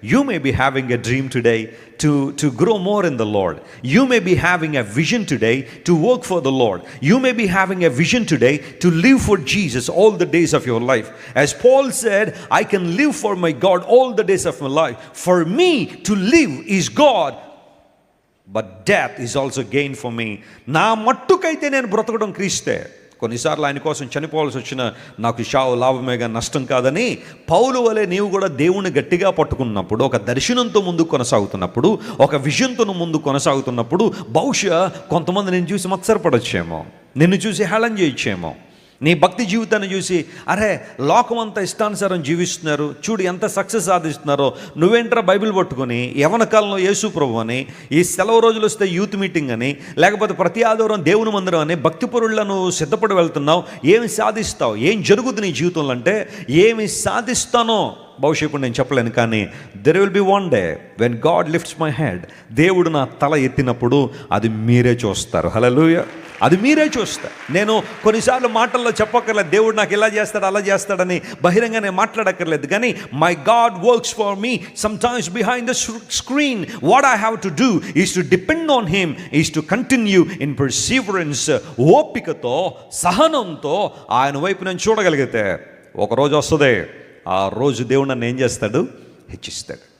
You may be having a dream today to, to grow more in the Lord. You may be having a vision today to work for the Lord. You may be having a vision today to live for Jesus all the days of your life. As Paul said, I can live for my God all the days of my life. For me to live is God, but death is also gain for me నా మట్టుకైతే నేను బ్రతకడం క్రీస్తే కొన్నిసార్లు ఆయన కోసం చనిపోవాల్సి వచ్చిన నాకు షావు లాభమేగా నష్టం కాదని పౌలు వలె నీవు కూడా దేవుణ్ణి గట్టిగా పట్టుకున్నప్పుడు ఒక దర్శనంతో ముందు కొనసాగుతున్నప్పుడు ఒక విజయంతో ముందు కొనసాగుతున్నప్పుడు బహుశా కొంతమంది నేను చూసి మత్సరపడొచ్చేమో నిన్ను చూసి హేళన చేయొచ్చేమో. నీ భక్తి జీవితాన్ని చూసి అరే లోకం అంతా ఇష్టానుసారం జీవిస్తున్నారు చూడు ఎంత సక్సెస్ సాధిస్తున్నారో నువ్వేంట్రా బైబిల్ పట్టుకొని యవన కాలంలో యేసు ప్రభు అని ఈ సెలవు రోజులు వస్తే యూత్ మీటింగ్ అని లేకపోతే ప్రతి ఆదివారం దేవుని మందిరం అని భక్తి పరులను సిద్ధపడి వెళ్తున్నావు ఏమి సాధిస్తావు ఏం జరుగుతుంది నీ జీవితంలో అంటే ఏమి సాధిస్తానో బహుశా ఇప్పుడు నేను చెప్పలేను కానీ there will be one day when God lifts my head దేవుడు నా తల ఎత్తినప్పుడు అది మీరే చూస్తారు. హలలుయ అది మీరే చూస్తారు. నేను కొన్నిసార్లు మాటల్లో చెప్పక్కర్లేదు దేవుడు నాకు ఇలా చేస్తాడు అలా చేస్తాడని బహిరంగ నేను మాట్లాడక్కర్లేదు. కానీ my God works for me sometimes behind the screen what I have to do is to depend on him is to continue in perseverance ఓపికతో సహనంతో ఆయన వైపు నేను చూడగలిగితే ఒక రోజు వస్తుంది. ఆ రోజు దేవుడు నన్ను ఏం చేస్తాడు? హెచ్చిస్తాడు.